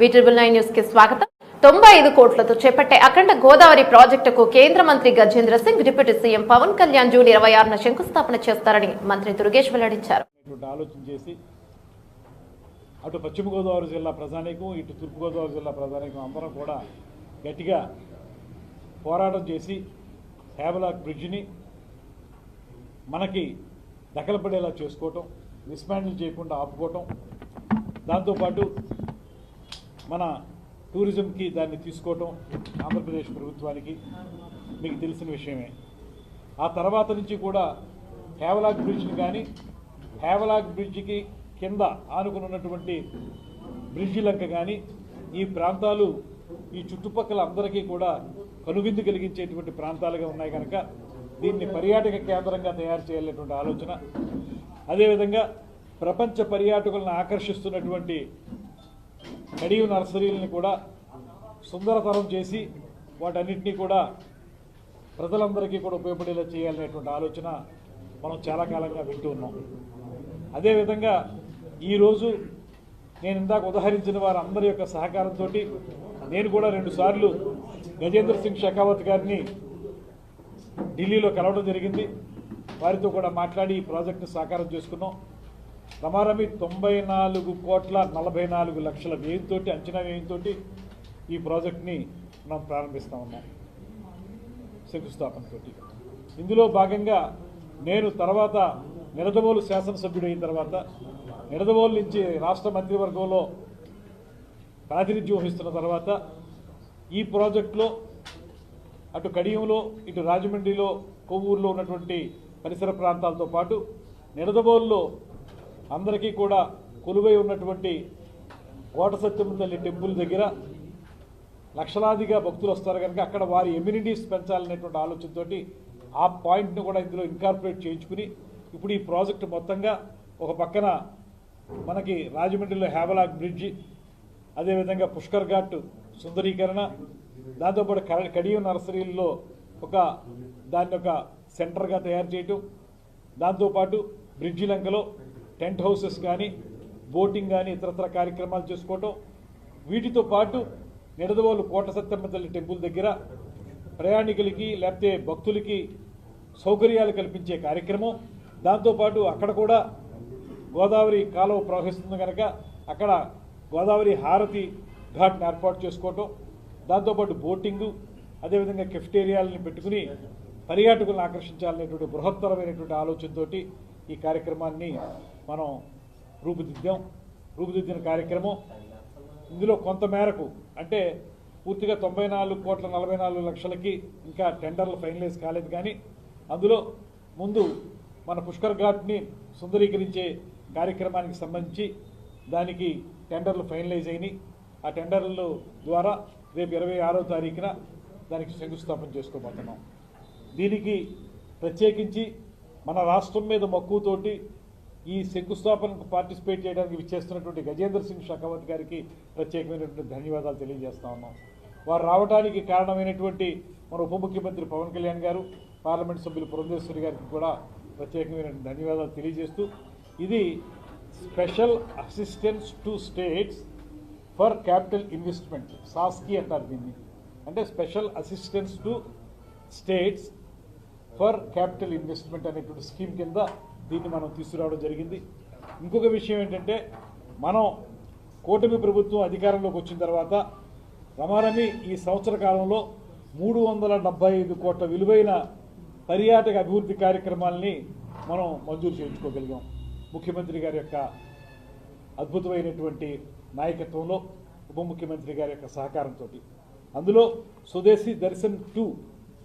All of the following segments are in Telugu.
వీట్రిబుల్ నైన్ న్యూస్కి స్వాగతం. తొంభై ఐదు కోట్లతో చేపట్టే అఖండ గోదావరి ప్రాజెక్టుకు కేంద్ర మంత్రి Gajendra Singh deputy C M Pawan Kalyan June ఇరవై ఆరున శంకుస్థాపన చేస్తారని మంత్రి దుర్గేష్ వెల్లడించారు. ఆలోచన చేసి అటు పశ్చిమ గోదావరి జిల్లా ప్రజానీకం ఇటు తూర్పుగోదావరి జిల్లా ప్రజానీకం అందరం కూడా గట్టిగా పోరాటం చేసి హ్యావలాక్ బ్రిడ్జిని మనకి దఖలపడేలా చేసుకోవటం డిస్మాండిల్ చేయకుండా ఆపుకోవటం దాంతోపాటు మన టూరిజంకి దాన్ని తీసుకోవటం ఆంధ్రప్రదేశ్ ప్రభుత్వానికి మీకు తెలిసిన విషయమే. ఆ తర్వాత నుంచి కూడా హేవలాగ్ బ్రిడ్జ్ని కానీ హేవలాగ్ బ్రిడ్జికి కింద ఆనుకుని ఉన్నటువంటి బ్రిడ్జి లంక కానీ ఈ ప్రాంతాలు ఈ చుట్టుపక్కల అందరికీ కూడా కనువిందు కలిగించేటువంటి ప్రాంతాలుగా ఉన్నాయి కనుక దీన్ని పర్యాటక కేంద్రంగా తయారు చేయాలనేటువంటి ఆలోచన. అదేవిధంగా ప్రపంచ పర్యాటకులను ఆకర్షిస్తున్నటువంటి కడియు నర్సరీలను కూడా సుందరతరం చేసి వాటన్నింటినీ కూడా ప్రజలందరికీ కూడా ఉపయోగపడేలా చేయాలనేటువంటి ఆలోచన మనం చాలా కాలంగా వింటూ ఉన్నాం. అదేవిధంగా ఈరోజు నేను ఇందాక ఉదహరించిన వారందరి యొక్క సహకారంతో నేను కూడా రెండుసార్లు గజేంద్ర సింగ్ షెకావత్ గారిని ఢిల్లీలో కలవడం జరిగింది. వారితో కూడా మాట్లాడి ఈ ప్రాజెక్టును సాకారం చేసుకున్నాం. రమారమి తొంభై నాలుగు కోట్ల నలభై నాలుగు లక్షల వ్యయంతో అంచనా వ్యయంతో ఈ ప్రాజెక్ట్ని మనం ప్రారంభిస్తూ ఉన్నాం. శంకుస్థాపనతో ఇందులో భాగంగా నేను తర్వాత నిడదవోలు శాసనసభ్యుడు అయిన తర్వాత నిడదవోలు నుంచి రాష్ట్ర మంత్రివర్గంలో ప్రాతినిధ్యం వహిస్తున్న తర్వాత ఈ ప్రాజెక్టులో అటు కడియంలో ఇటు రాజమండ్రిలో కొవ్వూరులో ఉన్నటువంటి పరిసర ప్రాంతాలతో పాటు నిడదవోలులో అందరికీ కూడా కొలువై ఉన్నటువంటి కోట సత్యముందల్లి టెంపుల్ దగ్గర లక్షలాదిగా భక్తులు వస్తారు కనుక అక్కడ వారి ఎమ్యూనిటీస్ పెంచాలనేటువంటి ఆలోచనతోటి ఆ పాయింట్ను కూడా ఇందులో ఇన్కార్పొరేట్ చేయించుకుని ఇప్పుడు ఈ ప్రాజెక్టు మొత్తంగా ఒక పక్కన మనకి రాజమండ్రిలో హేవలాగ్ బ్రిడ్జి అదేవిధంగా పుష్కర్ ఘాట్ సుందరీకరణ దాంతోపాటు కడ- కడియం నర్సరీల్లో ఒక దాన్ని ఒక సెంటర్గా తయారు చేయటం దాంతోపాటు బ్రిడ్జి లంకలో టెంట్ హౌసెస్ కానీ బోటింగ్ కానీ ఇతరత్ర కార్యక్రమాలు చేసుకోవటం వీటితో పాటు నిడదవోలు కోట సత్యమ్మ తల్లి టెంపుల్ దగ్గర ప్రయాణికులకి లేకపోతే భక్తులకి సౌకర్యాలు కల్పించే కార్యక్రమం. దాంతోపాటు అక్కడ కూడా గోదావరి కాలువ ప్రవహిస్తుంది కనుక అక్కడ గోదావరి హారతి ఘాట్ని ఏర్పాటు చేసుకోవటం. దాంతోపాటు బోటింగు అదేవిధంగా కెఫ్టేరియాలని పెట్టుకుని పర్యాటకులను ఆకర్షించాలనేటువంటి బృహత్తరమైనటువంటి ఆలోచనతోటి ఈ కార్యక్రమాన్ని మనం రూపుదిద్దాం. రూపుదిద్దిన కార్యక్రమం ఇందులో కొంత మేరకు అంటే పూర్తిగా తొంభై నాలుగు కోట్ల నలభై నాలుగు లక్షలకి ఇంకా టెండర్లు ఫైనలైజ్ కాలేదు కానీ అందులో ముందు మన పుష్కర్ ఘాట్ని సుందరీకరించే కార్యక్రమానికి సంబంధించి దానికి టెండర్లు ఫైనలైజ్ అయినాయి. ఆ టెండర్ల ద్వారా రేపు ఇరవై ఆరో తారీఖున దానికి శంకుస్థాపన చేసుకోబోతున్నాం. దీనికి ప్రత్యేకించి మన రాష్ట్రం మీద మక్కువతోటి ఈ శంకుస్థాపనకు పార్టిసిపేట్ చేయడానికి విచ్చేస్తున్నటువంటి గజేంద్ర సింగ్ షెకావత్ గారికి ప్రత్యేకమైనటువంటి ధన్యవాదాలు తెలియజేస్తా ఉన్నాం. వారు రావడానికి కారణమైనటువంటి మన ఉప ముఖ్యమంత్రి పవన్ కళ్యాణ్ గారు పార్లమెంట్ సభ్యులు పురంధేశ్వరి గారికి కూడా ప్రత్యేకమైన ధన్యవాదాలు తెలియజేస్తూ ఇది special assistance to states for capital investment సాస్కి అంటారు దీన్ని. అంటే special assistance to states for capital investment అనేటువంటి స్కీమ్ కింద దీన్ని మనం తీసుకురావడం జరిగింది. ఇంకొక విషయం ఏంటంటే మనం కూటమి ప్రభుత్వం అధికారంలోకి వచ్చిన తర్వాత రమారమి ఈ సంవత్సర కాలంలో మూడు వందల డెబ్బై ఐదు కోట్ల విలువైన పర్యాటక అభివృద్ధి కార్యక్రమాల్ని మనం మంజూరు చేయించుకోగలిగాం. ముఖ్యమంత్రి గారి యొక్క అద్భుతమైనటువంటి నాయకత్వంలో ఉప ముఖ్యమంత్రి గారి యొక్క సహకారంతో అందులో స్వదేశీ దర్శన్ టూ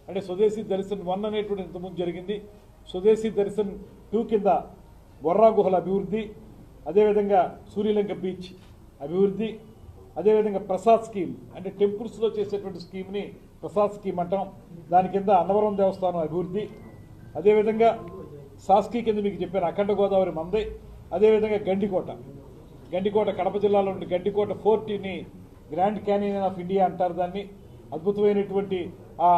అంటే స్వదేశీ దర్శన్ వన్ అనేటువంటి ఇంతకుముందు జరిగింది. స్వదేశీ దర్శన్ టూ కింద బొర్రా గుహల అభివృద్ధి అదేవిధంగా సూర్యలంక బీచ్ అభివృద్ధి అదేవిధంగా ప్రసాద్ స్కీమ్ అంటే టెంపుల్స్లో చేసేటువంటి స్కీమ్ని ప్రసాద్ స్కీమ్ అంటాం. దాని కింద అన్నవరం దేవస్థానం అభివృద్ధి అదేవిధంగా సాస్కి కింద మీకు చెప్పాను అఖండ గోదావరి మందే అదేవిధంగా గండికోట. గండికోట కడప జిల్లాలో ఉండే గండికోట ఫోర్టీని గ్రాండ్ క్యానియన్ ఆఫ్ ఇండియా అంటారు దాన్ని. అద్భుతమైనటువంటి ఆ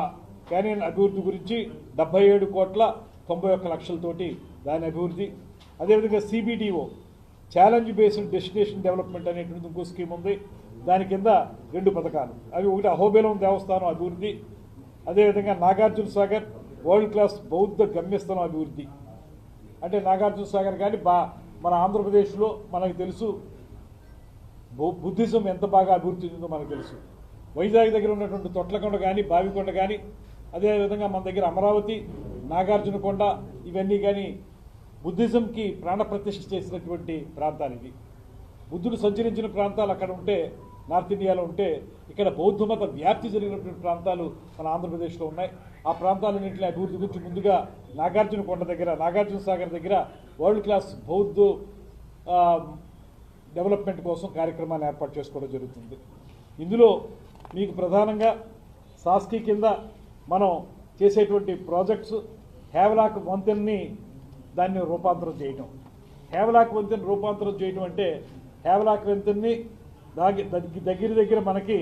క్యానియన్ అభివృద్ధి గురించి డెబ్బై ఏడు కోట్ల తొంభై ఒక్క లక్షలతోటి దాని అభివృద్ధి. అదేవిధంగా C B D O challenge based destination development అనేటువంటి ఇంకో స్కీమ్ ఉంది. దాని కింద రెండు పథకాలు. అవి ఒకటి అహోబేలం దేవస్థానం అభివృద్ధి అదేవిధంగా నాగార్జున సాగర్ వరల్డ్ క్లాస్ బౌద్ధ గమ్యస్థలం అభివృద్ధి. అంటే నాగార్జున సాగర్ కానీ బా మన ఆంధ్రప్రదేశ్లో మనకు తెలుసు బౌ- బుద్ధిజం ఎంత బాగా అభివృద్ధి చెందిందో మనకు తెలుసు. వైజాగ్ దగ్గర ఉన్నటువంటి తొట్లకొండ కానీ బావికొండ కానీ అదేవిధంగా మన దగ్గర అమరావతి నాగార్జునకొండ ఇవన్నీ కానీ బుద్ధిజంకి ప్రాణప్రతిష్ఠ చేసినటువంటి ప్రాంతాలు ఇవి. బుద్ధుడు సంచరించిన ప్రాంతాలు అక్కడ ఉంటే నార్త్ ఇండియాలో ఉంటే ఇక్కడ బౌద్ధ మత వ్యాప్తి జరిగినటువంటి ప్రాంతాలు మన ఆంధ్రప్రదేశ్లో ఉన్నాయి. ఆ ప్రాంతాలన్నింటినీ అభివృద్ధి గురించి ముందుగా నాగార్జున కొండ దగ్గర నాగార్జున సాగర్ దగ్గర వరల్డ్ క్లాస్ బౌద్ధ డెవలప్మెంట్ కోసం కార్యక్రమాన్ని ఏర్పాటు చేసుకోవడం జరుగుతుంది. ఇందులో మీకు ప్రధానంగా సాస్కి కింద మనం చేసేటువంటి ప్రాజెక్ట్స్ హేవలాక్ వంతెన్ని దాన్ని రూపాంతరం చేయటం. హేవలాక్ వంతెన రూపాంతరం చేయటం అంటే హేవలాక్ వంతెన్ని దాగి దగ్గర దగ్గర మనకి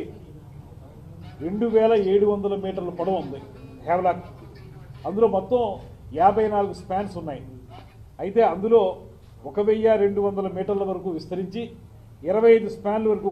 రెండు వేల ఏడు వందల మీటర్ల పొడవు ఉంది హేవలాక్. అందులో మొత్తం యాభై నాలుగు స్పాన్స్ ఉన్నాయి. అయితే అందులో ఒక వెయ్యి రెండు వందల మీటర్ల వరకు విస్తరించి ఇరవై ఐదు స్పాన్ల వరకు